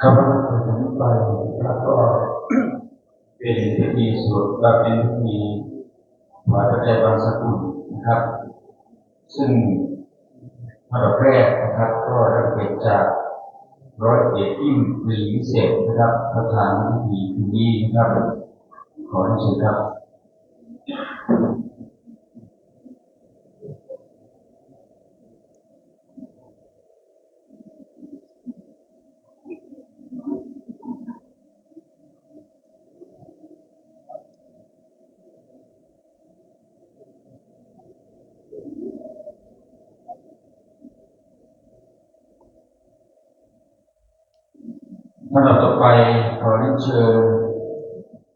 ครับถึงไปแล้วก็เป็นพิธีสวดและเป็นพิธี ถวายพระเจ้าบางสกุลนะครับ ซึ่งระดับแรกนะครับ ก็ได้เกิดจากร้อยเอกอิ่มปรีวิเศษนะครับ ประธานพิธีคืนนี้นะครับ ขอเรียนเชิญครับ ลำดับต่อไปขอเรียนเชิญ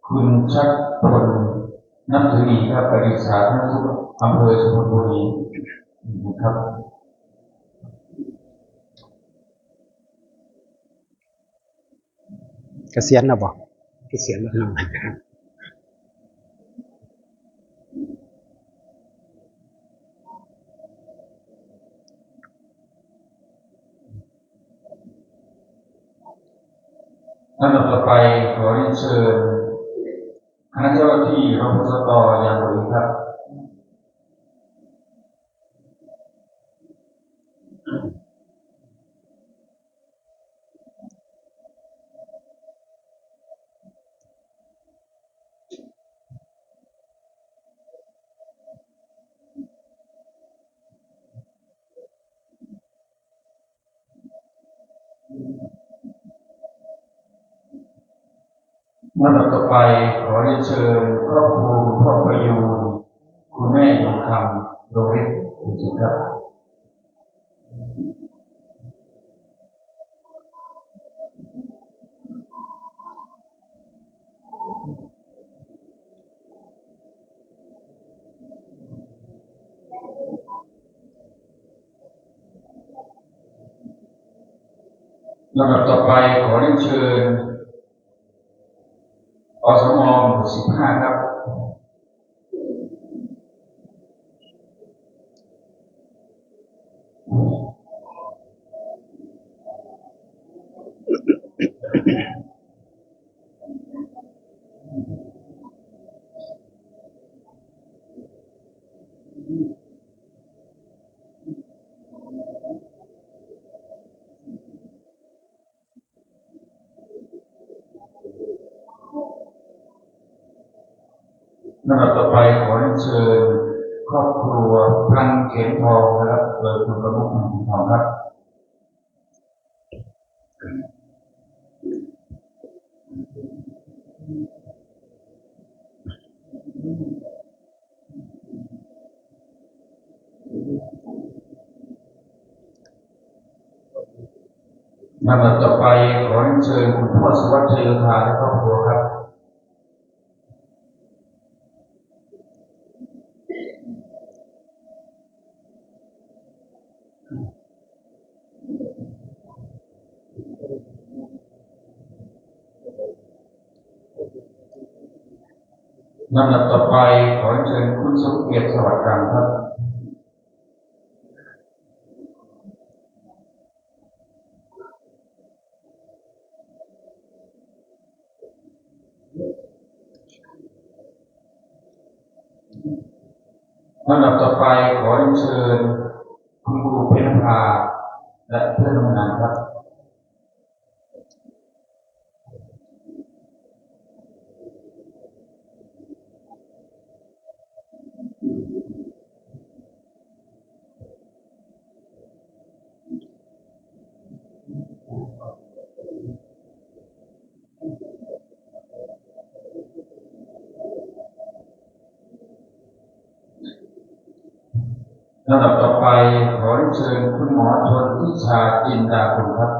คุณชัดพลนับถือดีครับปริษาท่านทุกอำเภอสุพรรณบุรีนะครับเกษียณแล้วบ่เกษียณแล้ว ลำดับต่อไปขอเรียนเชิญคณะเจ้าที่รพสตยางบุรีครับ ลำดับต่อไปขอเรียนเชิญครอบครัวคุณพ่อประยูนคุณแม่ยงคำโดริสคุณจิตครับลำดับต่อไปขอเรียนเชิญ อสมหมู่สิบห้าครับ ลำดับต่อไปขอเรียนเชิญครอบครัวพันเข็มทองนะครับโดยคุณประมุขพันเข็มทองครับลำดับต่อไปขอเรียนเชิญคุณพ่อสวัสดิ์ชัยโยธาและครอบครัวครับ ลำดับต่อไปขอเชิญคุณสมเกียรติสวัสดิ์การครับลำดับต่อไปขอเชิญ และเพื่อนร่วมงานครับ ลำดับต่อไปขอเชิญคุณหมอชนทิชาจินดาคุณครับ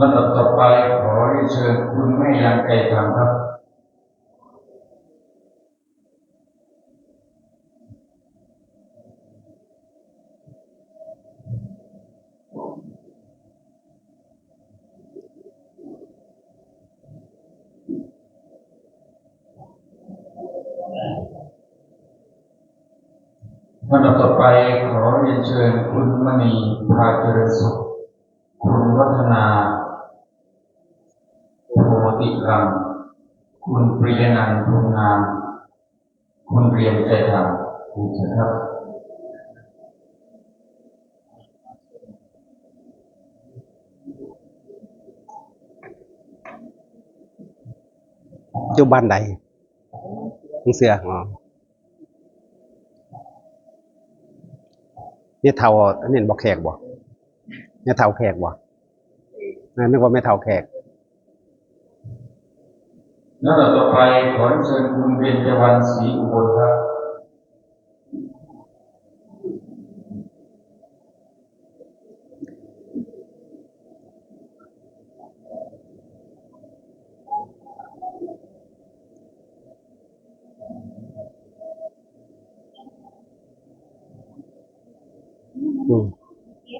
ลำดับต่อไป อเรียนเชิญคุณแม่ยังไก่คำครับลำดับต่อไปขอเรียนเชิญคุณมณีพาเจริญสุข ติรำคุณปริยนันท์พงงาม คุณเรียนใจธรรมคุณเชิญครับอยู่บ้านใดมึงเสืออ๋อเนี่ยเท่าอันนี้บอกแขกบ่เนี่ยเท่าแขกบ่นั่นนึกว่าไม่เท่าแขก ลำดับต่อไปขอเชิญคุณเบญจวรรณศรีอุบลครับ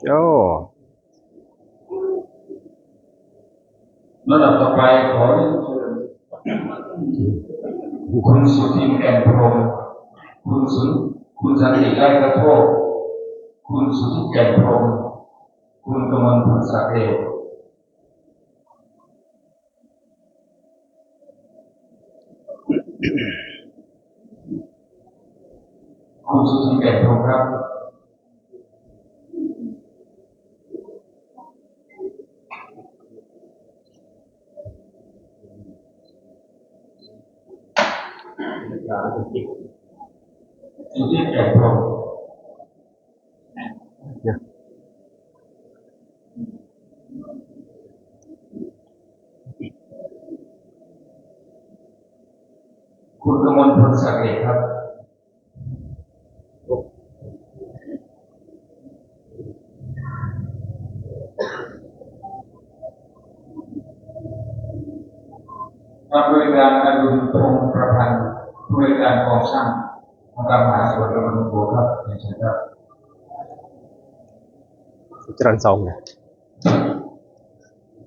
โอ้ ลำดับต่อไปขอเรียนเชิญคุณสุทินแก่น พรหมคุณสุนคุณสันติไร่กระโทกคุณสุทิแก่พรมคุณกำมลพันธ์ศักเดชคุณสุทิแก่พรมครับ สุทินแก่นพรหมเนี่ยคุณกมลพลศักดิ์เดชครับผู้บริการอดุลพงศ์ประพันธ์ ผู้บริการกองช่างองค์การมหาส่วนตำบลบัวครับเรียนเชิญครับจรันสองเนี่ย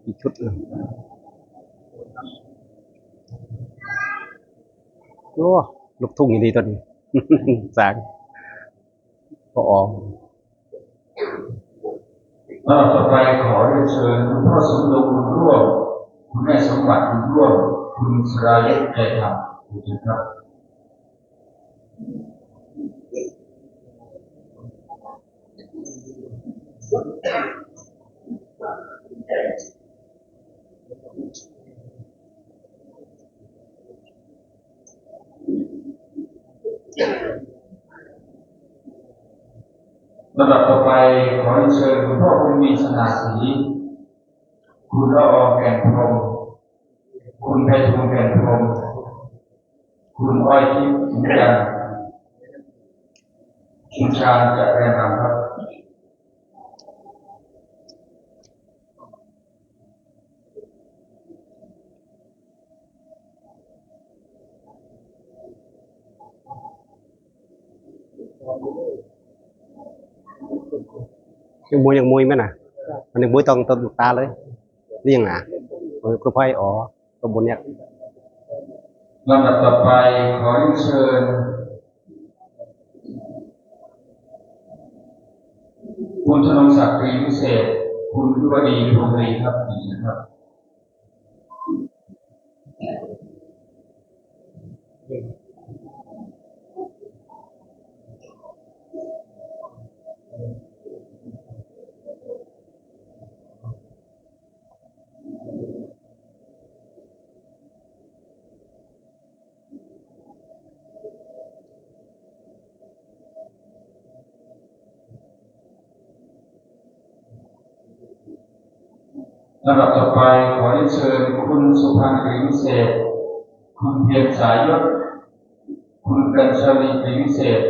อีกชุดหนึ่งโอ้ลูกทุ่งอย่างดีตัวนี้สางพอออกลำดับต่อไปขอเรียนเชิญคุณพ่อสมดงบุญร่วมคุณแม่สมบัติบุญร่วม คุณสรายุทธใจธรรมเรียนเชิญครับ ลำดับต่อไปขอเชิญคุณพ่อคุณมีสนาสี คุณละอองแก่นพรม คุณไพฑูรย์แก่นพรม คุณอ้อยทิพย์สินจันทร์คุณชาญจะแรงรำ ยังมวยยังมวยไหมน่ะ มันยังมวยตรงต้นตาเลยนี่ยังไงเออคือไพ่อ๋อตัวบนเนี้ยลำดับต่อไปขอเชิญคุณธนงศักดิ์ตรีวิเศษ คุณยุวดีพรหมรีครับเรียนเชิญครับ ลำดับต่อไปขอได้เชิญคุณสุพรรณกรีวิเศษ คุณเพียรสายยศ คุณกัญชลีกรีวิเศษ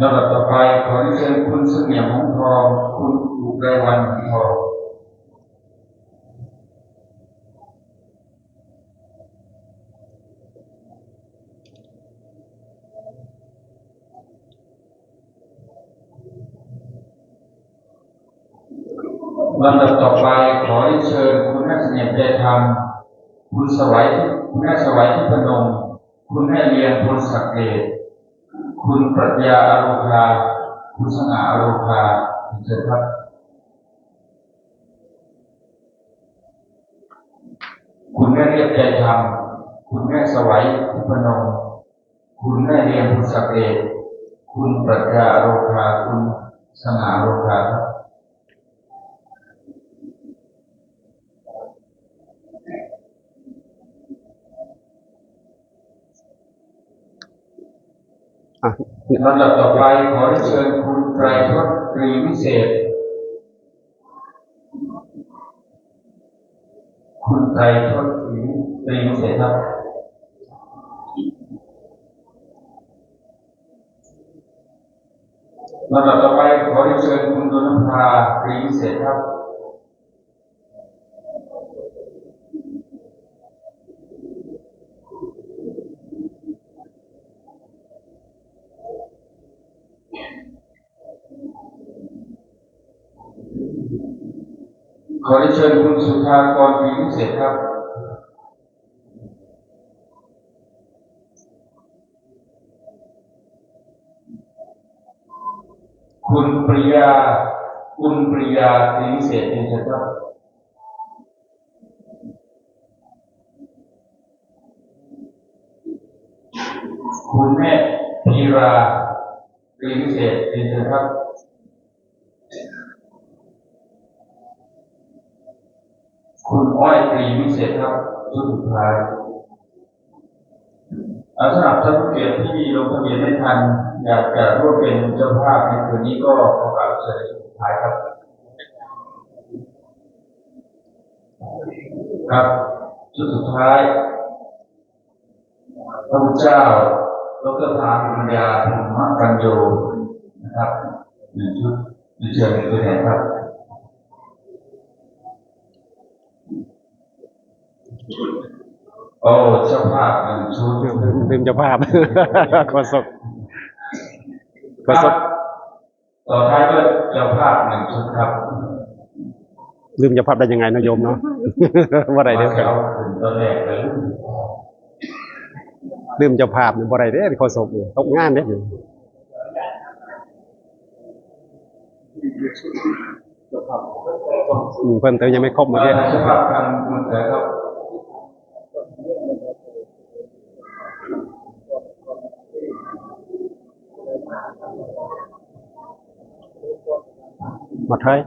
ลำดับต่อไปขอได้เชิญคุณเสงี่ยมหงทอง คุณอุกไรวันทอง รรม คุณสวัยคุณแม่สวัยที่พนม คุณแม่เลียงพลศักเกตคุณปรัชญาอารุภาคุณสง่าอารุภาเชิญครับคุณแม่เรียบใจธรรม คุณแม่สวัยที่พนม คุณแม่เลียงพลศักเกตคุณปรัชญาอารุภาคุณสง่าอารุภาครับ ลำดับต่อไปขอเรียนเชิญคุณไตรทศตรีวิเศษ คุณไตรทศตรีรีวิเศษครับลำดับต่อไปขอเรียนเชิญคุณดนภาตรีวิเศษครับ ขอ เรียนเชิญคุณสุธากรตรีวิเศษครับ คุณปริยา คุณปริยาตรีวิเศษเรียนเชิญครับคุณแม่พีราตรีวิเศษเรียนเชิญครับ คุณอ้อยตรีวิเศษครับชุดสุดท้ายอาสำหรับท่านผู้เกียรติที่ลงทะเบียนไม่ทัน อยากจะร่วมเป็นเจ้าภาพในคืนนี้ก็ขอกราบเชิญชุดสุดท้ายครับ ครับชุดสุดท้ายพระพุทธเจ้าดรพาปัญญาธรรมปัญโยนะครับหนึ่งชุดนึ่งเชิญเป็นตัวแทนครับ โอ้เจ้าภาพหนึ่งชุดลืมเจ้าภาพโฆษกโฆษกต่อท้ายด้วยเจ้าภาพหนึ่งชุดครับ ลืมเจ้าภาพได้ยังไงนะโยมเนาะว่าไรเด้อมาเอาถึงตอนแรกเลยลืมเจ้าภาพเนี่ยบ่ไรเด้อโฆษกนี่ตกงานเด้ออืมเพิ่นเติมยังไม่ครบมาเจ้เด้อาภาพทางคุณเสือครับ পাঠায়